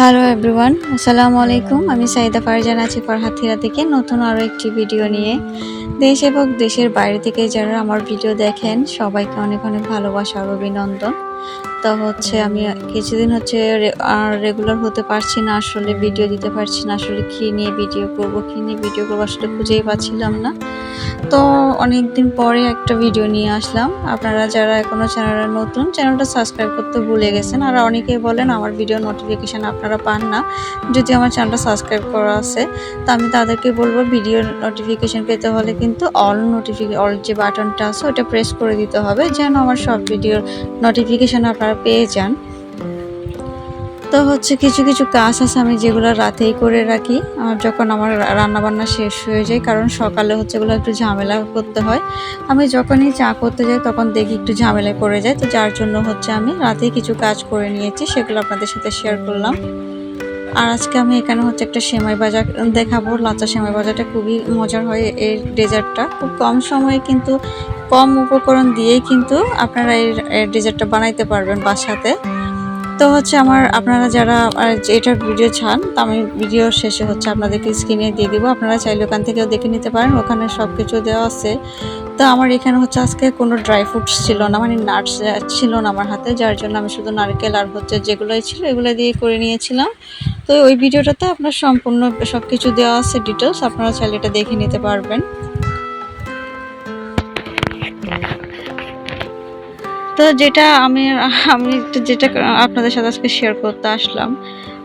Hello everyone আসসালামু আলাইকুম আমি সাইদা ফারজান আছি ফরহাতিরা থেকে। নতুন আরও একটি ভিডিও নিয়ে। দেশ এবং দেশের বাইরে থেকে যারা আমার ভিডিও দেখেন, সবাইকে অনেক অনেক ভালোবাসা আর অভিনন্দন। তো হচ্ছে আমি কিছুদিন হচ্ছে রেগুলার হতে পারছি না, আসলে ভিডিও দিতে পারছি না, আসলে কী নিয়ে ভিডিও করব, কী নিয়ে ভিডিও করব, আসলে খুঁজেই পাচ্ছিলাম না। তো অনেক দিন পরে একটা ভিডিও নিয়ে আসলাম। আপনারা যারা এখনও চ্যানেলটা নতুন চ্যানেলটা সাবস্ক্রাইব করতে ভুলে গেছেন, আর অনেকেই বলেন আমার ভিডিও নোটিফিকেশান আপনারা পান না। যদি আমার চ্যানেলটা সাবস্ক্রাইব করা আছে, তো আমি তাদেরকে বলব ভিডিও নোটিফিকেশান পেতে হলে কিন্তু অল নোটিফিকে অল যে বাটনটা আছে ওটা প্রেস করে দিতে হবে, যেন আমার সব ভিডিওর নোটিফিকেশান আপনারা পেয়ে যান। তো হচ্ছে কিছু কিছু কাজ আছে আমি যেগুলো রাতেই করে রাখি। আর যখন আমার রান্নাবান্না শেষ হয়ে যায়, কারণ সকালে হচ্ছে এগুলো একটু ঝামেলা করতে হয়, আমি যখনই চা করতে যাই তখন দেখি একটু ঝামেলায় পড়ে যায়। তো যার জন্য হচ্ছে আমি রাতেই কিছু কাজ করে নিয়েছি, সেগুলো আপনাদের সাথে শেয়ার করলাম। আর আজকে আমি এখানে হচ্ছে একটা সেমাই বাজার দেখাবো। লাচা সেমাই বাজারটা খুবই মজার হয় এই ডেজার্টটা। খুব কম সময়ে কিন্তু, কম উপকরণ দিয়েই কিন্তু আপনারা এই ডেজার্টটা বানাইতে পারবেন বাসাতে। তো হচ্ছে আমার, আপনারা যারা এটার ভিডিও চান, তো আমি ভিডিও শেষে হচ্ছে আপনাদেরকে স্ক্রিনে দিয়ে দিব। আপনারা চাইলে ওখান থেকেও দেখে নিতে পারেন, ওখানে সব কিছু দেওয়া আছে। তো আমার এখানে হচ্ছে আজকে কোনো ড্রাই ফ্রুটস ছিল না মানে নাটস ছিল না আমার হাতে, যার জন্য আমি শুধু নারকেল আর হচ্ছে যেগুলোই ছিল, এগুলো দিয়ে করে নিয়েছিলাম। তো ওই ভিডিওটাতে আপনার সম্পূর্ণ সব কিছু দেওয়া আছে ডিটেলস আপনারা চাইলে এটা দেখে নিতে পারবেন। তো যেটা আমি আমি যেটা আপনাদের সাথে আজকে শেয়ার করতে আসলাম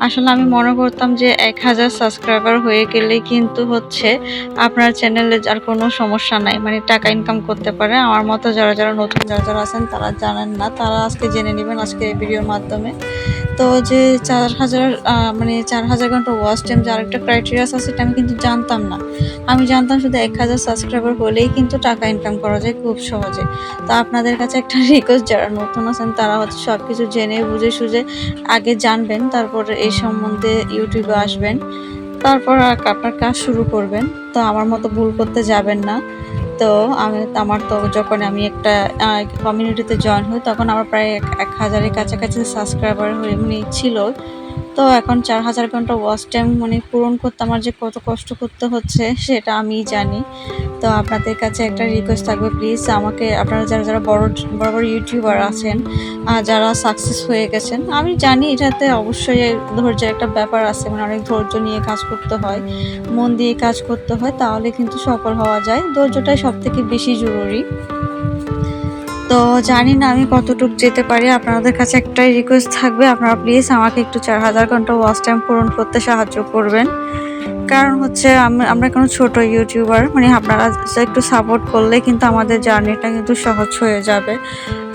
আসলে আমি মনে করতাম যে এক হাজার সাবস্ক্রাইবার হয়ে গেলে কিন্তু হচ্ছে আপনার চ্যানেলে আর কোনো সমস্যা নাই মানে টাকা ইনকাম করতে পারে। আমার মতো যারা যারা নতুন, যারা যারা আছেন, তারা জানেন না। তারা আজকে জেনে নেবেন আজকে এই ভিডিওর মাধ্যমে। তো যে চার হাজার মানে চার হাজার ঘণ্টা ওয়াচ টাইম যার একটা ক্রাইটেরিয়াস আছে, সেটা আমি কিন্তু জানতাম না। আমি জানতাম শুধু এক হাজার সাবস্ক্রাইবার হলেই কিন্তু টাকা ইনকাম করা যায় খুব সহজে। তো আপনাদের কাছে একটা রিকোয়েস্ট যারা নতুন আছেন, তারা হচ্ছে সব কিছু জেনে, বুঝে, সুঝে আগে জানবেন, তারপর এই সম্বন্ধে ইউটিউবে আসবেন, তারপর আপনার কাজ শুরু করবেন। তো আমার মতো ভুল করতে যাবেন না। তো আমি, আমার তো যখন আমি একটা কমিউনিটিতে জয়েন হই, তখন আমার প্রায় এক হাজারের কাছাকাছি সাবস্ক্রাইবার হয়ে ছিল। তো এখন চার হাজার ঘণ্টা ওয়াচ টাইম মানে পূরণ করতে আমার যে কত কষ্ট করতে হচ্ছে, সেটা আমি জানি। তো আপনাদের কাছে একটা রিকোয়েস্ট থাকবে প্লিজ আমাকে আপনারা যারা যারা বড় বড় বড় ইউটিউবার আছেন যারা সাকসেস হয়ে গেছেন, আমি জানি এটাতে অবশ্যই ধৈর্যের একটা ব্যাপার আছে মানে অনেক ধৈর্য নিয়ে কাজ করতে হয়, মন দিয়ে কাজ করতে হয়, তাহলে কিন্তু সফল হওয়া যায়। ধৈর্যটাই সব থেকে বেশি জরুরি। তো জানি না আমি কতটুকু যেতে পারি। আপনাদের কাছে একটাই রিকোয়েস্ট থাকবে, আপনারা প্লিজ আমাকে একটু চার হাজার ঘণ্টা ওয়াচ টাইম পূরণ করতে সাহায্য করবেন। কারণ হচ্ছে আমরা কোনো ছোট ইউটিউবার মানে আপনারা একটু সাপোর্ট করলে কিন্তু আমাদের জার্নিটা কিন্তু সহজ হয়ে যাবে।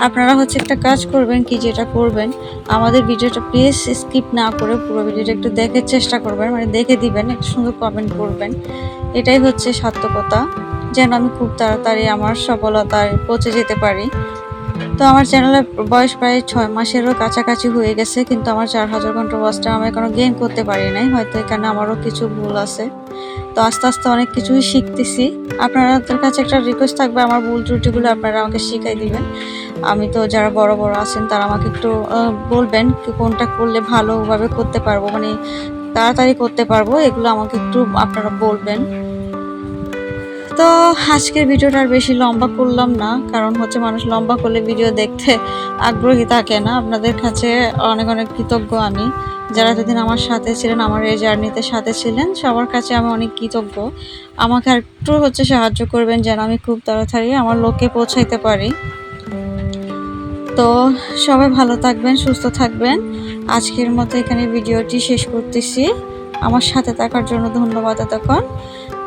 আপনারা হচ্ছে একটা কাজ করবেন, কি যেটা করবেন, আমাদের ভিডিওটা প্লিজ স্কিপ না করে পুরো ভিডিওটা একটু দেখার চেষ্টা করবেন মানে দেখে দিবেন, একটু সুন্দর কমেন্ট করবেন। এটাই হচ্ছে সার্থকতা। যেন আমি খুব তাড়াতাড়ি আমার সফলতায় পৌঁছে যেতে পারি। তো আমার চ্যানেলের বয়স প্রায় ছয় মাসেরও কাছাকাছি হয়ে গেছে, কিন্তু আমার চার হাজার ঘণ্টা ওয়াচটা আমি এখনও গেইন করতে পারি নাই, হয়তো এখানে আমারও কিছু ভুল আছে। তো আস্তে আস্তে অনেক কিছুই শিখতেছি। আপনাদের কাছে একটা রিকোয়েস্ট থাকবে, আমার ভুল ত্রুটিগুলো আপনারা আমাকে শিখাই দিবেন। আমি তো যারা বড় বড় আছেন, তারা আমাকে একটু বলবেন কোনটা করলে ভালোভাবে করতে পারব মানে তাড়াতাড়ি করতে পারব, এগুলো আমাকে একটু আপনারা বলবেন। তো আজকের ভিডিওটা আর বেশি লম্বা করলাম না, কারণ হচ্ছে মানুষ লম্বা করলে ভিডিও দেখতে আগ্রহী থাকে না। আপনাদের কাছে অনেক অনেক কৃতজ্ঞ আমি। যারা যেদিন আমার সাথে ছিলেন, আমার এই জার্নিতে সাথে ছিলেন, সবার কাছে আমি অনেক কৃতজ্ঞ। আমাকে একটু হচ্ছে সাহায্য করবেন যেন আমি খুব তাড়াতাড়ি আমার লোককে পৌঁছাইতে পারি। তো সবাই ভালো থাকবেন, সুস্থ থাকবেন। আজকের মতো এখানে ভিডিওটি শেষ করতেছি। আমার সাথে থাকার জন্য ধন্যবাদ এতক্ষণ।